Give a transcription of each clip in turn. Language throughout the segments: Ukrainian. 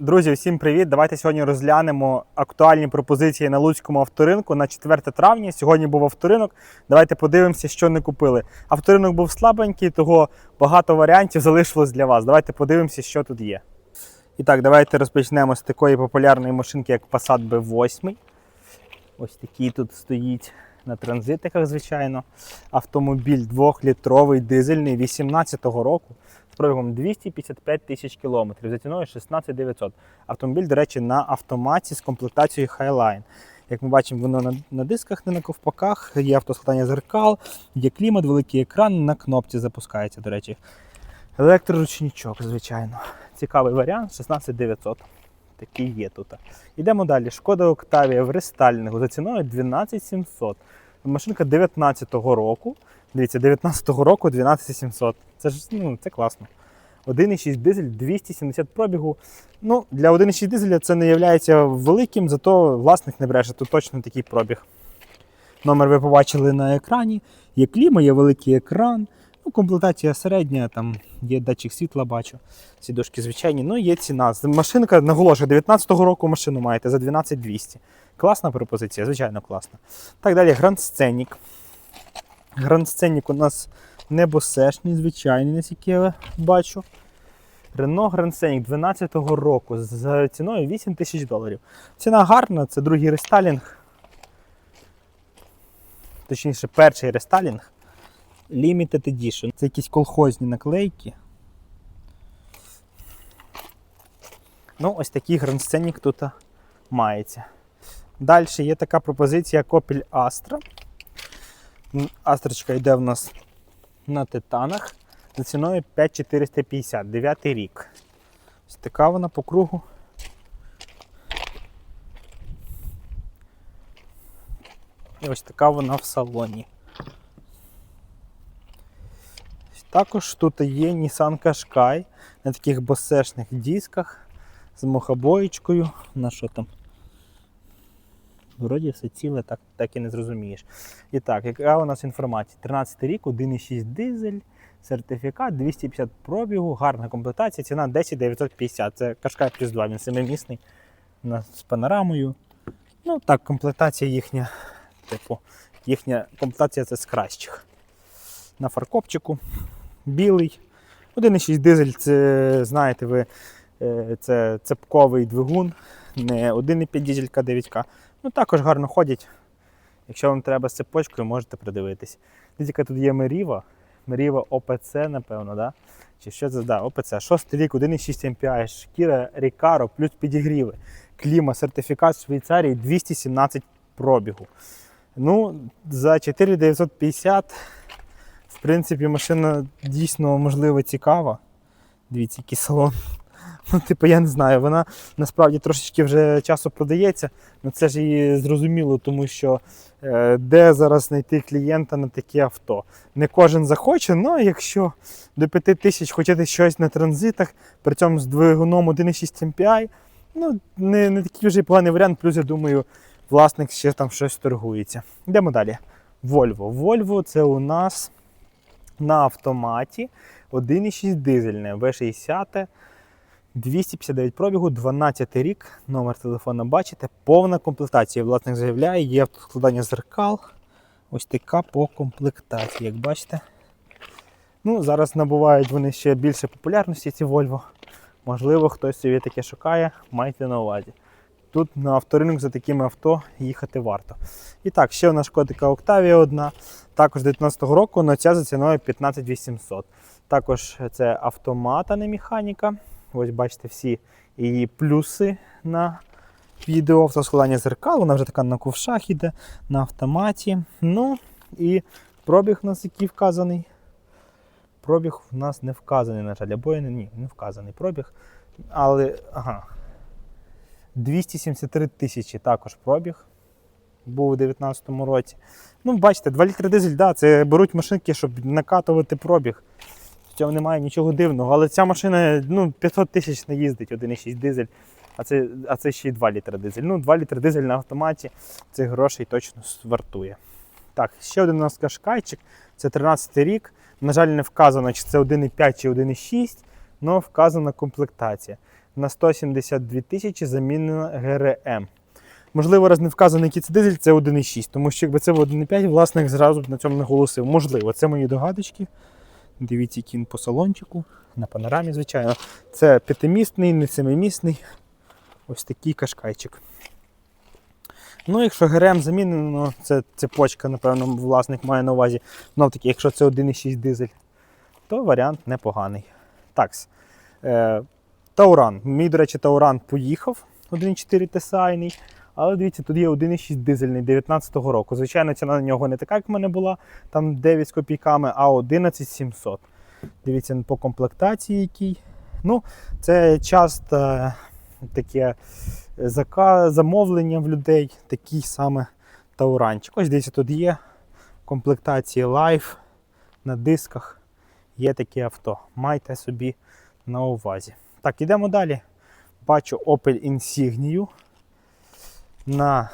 Друзі, всім привіт! Давайте сьогодні розглянемо актуальні пропозиції на Луцькому авторинку на 4 травня. Сьогодні був авторинок. Давайте подивимося, що не купили. Авторинок був слабенький, того багато варіантів залишилось для вас. Давайте подивимося, що тут є. І так, давайте розпочнемо з такої популярної машинки, як Passat B8. Ось такий тут стоїть на транзитиках, звичайно. Автомобіль 2-літровий дизельний 18-го року з пробігом 255 тисяч кілометрів за ціною 16 900. Автомобіль, до речі, на автоматі з комплектацією Highline. Як ми бачимо, воно на, на дисках, не на ковпаках, є автоскладання зеркал, є клімат, великий екран, на кнопці запускається, до речі. Електроручничок, звичайно. Цікавий варіант 16 900. Такий є тут. Йдемо далі. Шкода Октавія в рестайлінгу за ціною 12 700. Машинка 19-го року. Дивіться, 19-го року 12 700. Це ж ну, це класно. 1,6 дизель 270 пробігу. Ну, для 1,6 дизеля це не є великим, зато власник не бреше. Тут точно такий пробіг. Номер ви побачили на екрані. Є кліма, є великий екран. Ну, комплектація середня, там є датчик світла, бачу. Сідушки звичайні. Ну, є ціна. Машинка, наголошую, 19-го року машину маєте за 12 200. Класна пропозиція, звичайно, класна. Так, далі Grand Scenic. Grand Scenic у нас небосешний, звичайний, наскільки я бачу. Renault Grand Scenic 12-го року з ціною 8 тисяч доларів. Ціна гарна, це другий рестайлінг. Точніше, перший рестайлінг. Limited Edition. Це якісь колхозні наклейки. Ну, ось такий Scenic тут мається. Далі є така пропозиція Копіль Astra. Астрочка йде в нас на титанах за ціною 5450, 9 рік. Ось така вона по кругу. І ось така вона в салоні. Також тут є Nissan Qashqai на таких босешних дисках з мохобоєчкою. На що там? Вроді все ціле, так, так і не зрозумієш. І так, яка у нас інформація? 13 рік, 1,6 дизель, сертифікат, 250 пробігу, гарна комплектація, ціна 10 950. Це Qashqai плюс 2, він семимісний з панорамою. Ну так, комплектація їхня, типу, їхня комплектація це з кращих. На фаркопчику, білий. 1,6 дизель, це знаєте ви, е, це цепковий двигун, не 1,5 дизелька 9К. Ну також гарно ходять. Якщо вам треба з цепочкою, можете придивитись. Дивіться, тут є Меріва. Меріва ОПЦ, напевно, да? Чи що це? Да, ОПЦ. Шостий рік, 1,6 MPI, шкіра Рікаро, плюс підігріви. Кліма, сертифікат в Швейцарії 217 пробігу. Ну, за 4950, в принципі, машина дійсно можливо цікава. Дивіться, який салон. Ну, типу, я не знаю, вона насправді трошечки вже часу продається, але це ж і зрозуміло, тому що е, де зараз знайти клієнта на таке авто. Не кожен захоче, але якщо до 5 тисяч хочете щось на транзитах, при цьому з двигуном 1,6 MPI, ну, не, не такий вже поганий варіант, плюс я думаю, власник ще там щось торгується. Йдемо далі. Volvo. Volvo це у нас на автоматі 1,6 дизельне V60. 259 пробігу, 12 рік, номер телефона бачите, повна комплектація. Власник заявляє, є складання зеркал. Ось така по комплектації, як бачите. Ну, Зараз набувають вони ще більше популярності, ці Volvo. Можливо, хтось собі таке шукає, майте на увазі. Тут на авторинок за такими авто їхати варто. І так, ще у нас шкодика Octavia одна, також 19-го року, але ця за ціною 15 800. Також це автомат, а не механіка. Ось бачите всі її плюси на відео автоскладання зеркал. Вона вже така на ковшах іде, на автоматі. Ну і пробіг у нас який вказаний. Пробіг у нас не вказаний, на жаль, або ні, не вказаний пробіг. Але ага. 273 тисячі також пробіг. Був у 2019 році. Ну, бачите, 2 літри дизель, да, це беруть машинки, щоб накатувати пробіг. В цьому немає нічого дивного. Але ця машина ну, 500 тисяч не їздить, 1,6 дизель, а це, а це ще й 2 літри дизель. Ну, 2 літри дизель на автоматі цих грошей точно вартує. Так, ще один у нас кашкайчик. Це 13 рік. На жаль, не вказано, чи це 1,5 чи 1,6, але вказана комплектація. На 172 тисячі замінена ГРМ. Можливо, раз не вказано, який це дизель, це 1,6, тому що якби це був 1,5, власник зразу б на цьому наголосив. Можливо, це мої догадочки. Дивіться, він по салончику, на панорамі, звичайно. Це п'ятимісний, не семимісний. Ось такий кашкайчик. Ну, якщо ГРМ замінено, це цепочка, напевно, власник має на увазі. Знов таки, якщо це 1,6 дизель, то варіант непоганий. Такс. Е, Тауран. Мій, до речі, Тауран поїхав 1,4 TSI, але дивіться, тут є 1,6 дизельний 19-го року. Звичайно, ціна на нього не така, як в мене була, там 9 з копійками, а 11700. Дивіться по комплектації який. Ну, це часто е, таке замовлення в людей, такий саме тауранчик. Ось дивіться, тут є комплектації Life на дисках. Є таке авто. Майте собі на увазі. Так, йдемо далі. Бачу Opel Insignia на.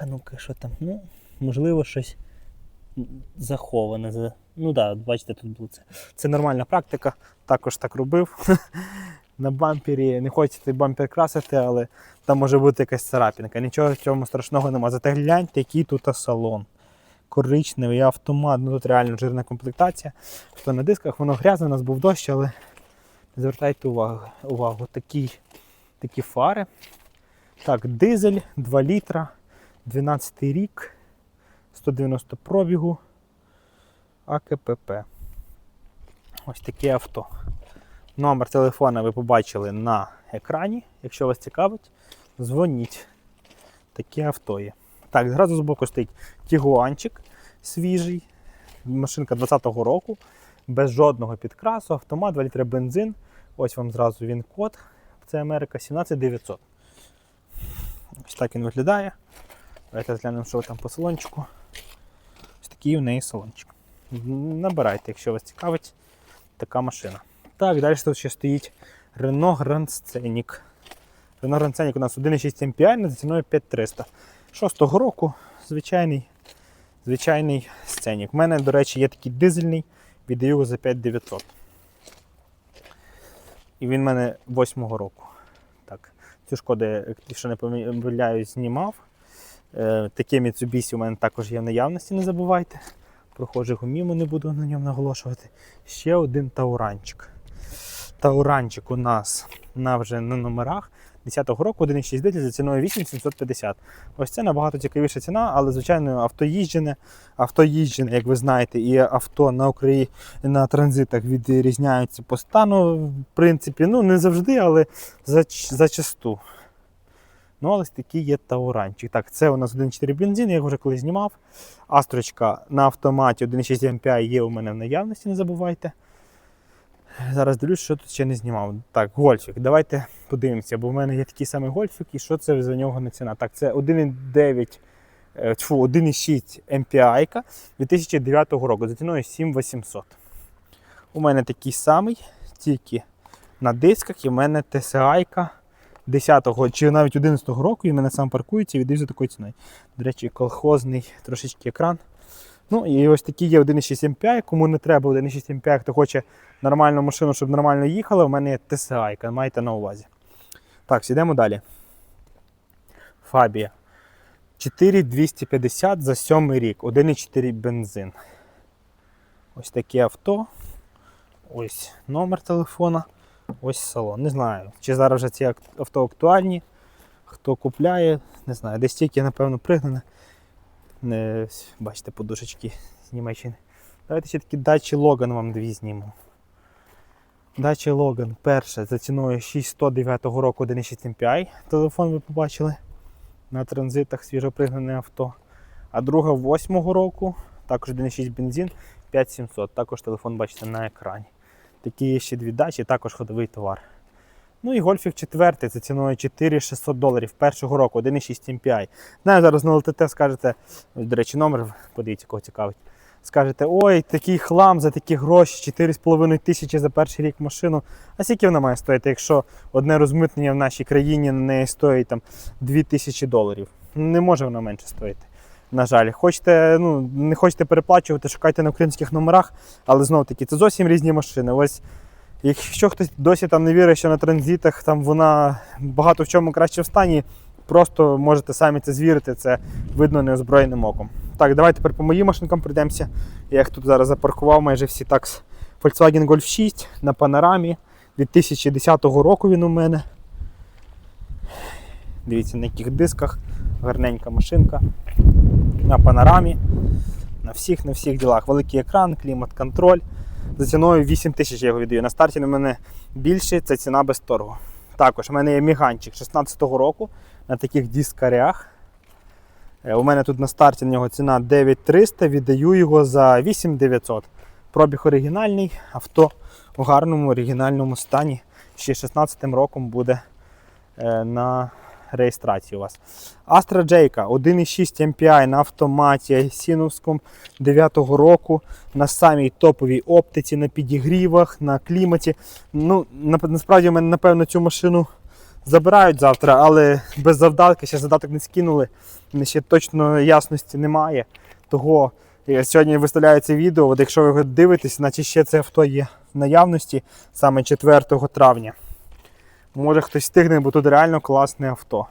А ну-ка, що там? Ну, можливо, щось заховане. Ну так, да, бачите, тут було це. Це нормальна практика. Також так робив. На бампері не хочете бампер красити, але там може бути якась царапінка. Нічого в цьому страшного нема. Зате гляньте, який тут салон. Коричневий автомат, ну тут реально жирна комплектація. Що на дисках воно грязне, у нас був дощ, але не звертайте увагу. увагу. Такі, такі фари. Так, дизель 2 літра, 12 рік, 190 пробігу, АКПП. Ось таке авто. Номер телефона ви побачили на екрані. Якщо вас цікавить, дзвоніть. Таке авто є. Так, зразу збоку стоїть тігуанчик свіжий. Машинка 20-го року, без жодного підкрасу, автомат, 2 літри бензин. Ось вам зразу він код. Це Америка 17900. Ось так він виглядає. Давайте глянемо, що там по салончику. Ось такий у неї салончик. Набирайте, якщо вас цікавить така машина. Так, далі тут ще стоїть Renault Grand Scenic. Renault Grand Scenic у нас 1,6 MPI на ціною 5300. 6-го року звичайний звичайний Scenic. У мене, до речі, є такий дизельний, віддаю його за 5900. І він в мене 8-го року. Так, цю шкоду, якщо не помиляюсь, знімав. Е, таке Mitsubishi у мене також є в наявності, не забувайте. Прохожих гуміму не буду на ньому наголошувати. Ще один тауранчик. Тауранчик у нас на вже на номерах 10-го року 1,6 дизель за ціною 8750. Ось це набагато цікавіша ціна, але, звичайно, авто їжджене, як ви знаєте, і авто на Україні на транзитах відрізняються по стану, в принципі, ну не завжди, але зач- зачасту. Ну, але такий є тауранчик. Так, це у нас 1,4 бензин, я його вже колись знімав. Астрочка на автоматі 1,6 MPI є у мене в наявності, не забувайте. Зараз дивлюсь, що тут ще не знімав. Так, гольфік. Давайте подивимося, бо в мене є такий самий гольфік, і що це за нього не ціна. Так, це 1,9, е, тьфу, 1,6 MPI 2009 року за ціною 7800. У мене такий самий, тільки на дисках, і в мене TSI 10-го чи навіть 11-го року, і в мене сам паркується і віддаю за такою ціною. До речі, колхозний трошечки екран. Ну і ось такі є 1,6 MPI. Кому не треба 1,6 MPI, хто хоче нормальну машину, щоб нормально їхала, у мене є TSI, майте на увазі. Так, йдемо далі. Фабія. 4250 за 7 рік, 1,4 бензин. Ось таке авто. Ось номер телефона. Ось салон. Не знаю, чи зараз вже ці авто актуальні. Хто купляє, не знаю, десь тільки, напевно, пригнане. Не, бачите, подушечки з Німеччини. Давайте ще такі дачі Логан вам дві зніму. Дачі Логан перша за ціною 6109 року 1,6 MPI. Телефон ви побачили. На транзитах свіжопригнане авто. А друга 8-го року, також 1,6 бензин, 5700. Також телефон бачите на екрані. Такі є ще дві дачі, також ходовий товар. Ну і гольфік четвертий за ціною 4600 доларів першого року, 1,6 MPI. Знаю, зараз на ЛТТ скажете, до речі, номер, подивіться, кого цікавить. Скажете, ой, такий хлам за такі гроші, 4,5 тисячі за перший рік машину. А скільки вона має стоїти, якщо одне розмитнення в нашій країні на неї стоїть там 2 тисячі доларів? Не може вона менше стоїти. На жаль, хочете, ну, не хочете переплачувати, шукайте на українських номерах, але знову таки це зовсім різні машини. Ось Якщо хтось досі там не вірить, що на транзитах там вона багато в чому краще в стані, просто можете самі це звірити, це видно неозброєним оком. Так, давайте тепер по моїм машинкам пройдемося. Я їх тут зараз запаркував майже всі так. Volkswagen Golf 6 на панорамі. 2010 року він у мене. Дивіться, на яких дисках, гарненька машинка. На панорамі. На всіх, на всіх ділах. Великий екран, клімат-контроль. За ціною 8 тисяч я його віддаю. На старті на мене більше, це ціна без торгу. Також у мене є міганчик 16-го року на таких дискарях. Е, У мене тут на старті на нього ціна 9300, віддаю його за 8900. Пробіг оригінальний, авто в гарному оригінальному стані. Ще 16-м роком буде е, на реєстрації у вас. Astra J 1,6 MPI на автоматі Сіновському 9-го року на самій топовій оптиці, на підігрівах, на кліматі. Ну, насправді, в мене, напевно, цю машину забирають завтра, але без завдатки, ще завдаток не скинули. Ще точно ясності немає. Того сьогодні виставляю це відео. От якщо ви дивитесь, значить ще це авто є в наявності саме 4 травня. Може хтось встигне, бо тут реально класне авто.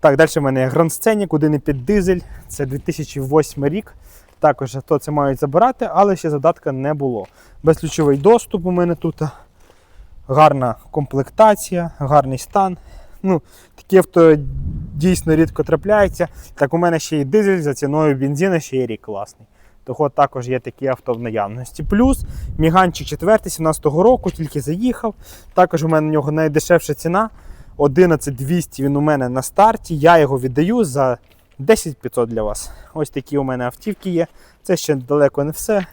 Так, далі в мене є Grand Scenic 1,5 дизель. Це 2008 рік. Також авто це мають забирати, але ще задатка не було. Безключовий доступ у мене тут. Гарна комплектація, гарний стан. Ну, такі авто дійсно рідко трапляються. Так у мене ще є дизель за ціною бензину, ще є рік класний. Того також є такі авто в наявності. Плюс Міганчик 4 17-го року, тільки заїхав. Також у мене на нього найдешевша ціна 11200 він у мене на старті. Я його віддаю за 10500 для вас. Ось такі у мене автівки є. Це ще далеко не все.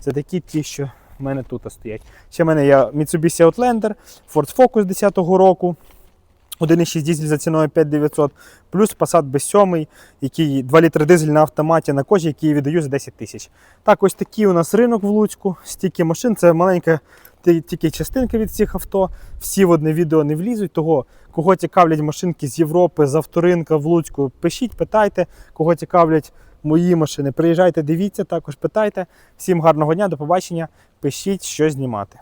Це такі ті, що в мене тут стоять. Ще в мене є Mitsubishi Outlander, Ford Focus 10-го року. 1,6 дизель за ціною 5900, плюс Passat B7, який 2 літри дизель на автоматі на кожі, який я віддаю за 10 тисяч. Так, ось такий у нас ринок в Луцьку, стільки машин, це маленька тільки частинка від цих авто. Всі в одне відео не влізуть. Того, кого цікавлять машинки з Європи, з авторинка в Луцьку, пишіть, питайте, кого цікавлять мої машини. Приїжджайте, дивіться, також питайте. Всім гарного дня, до побачення. Пишіть, що знімати.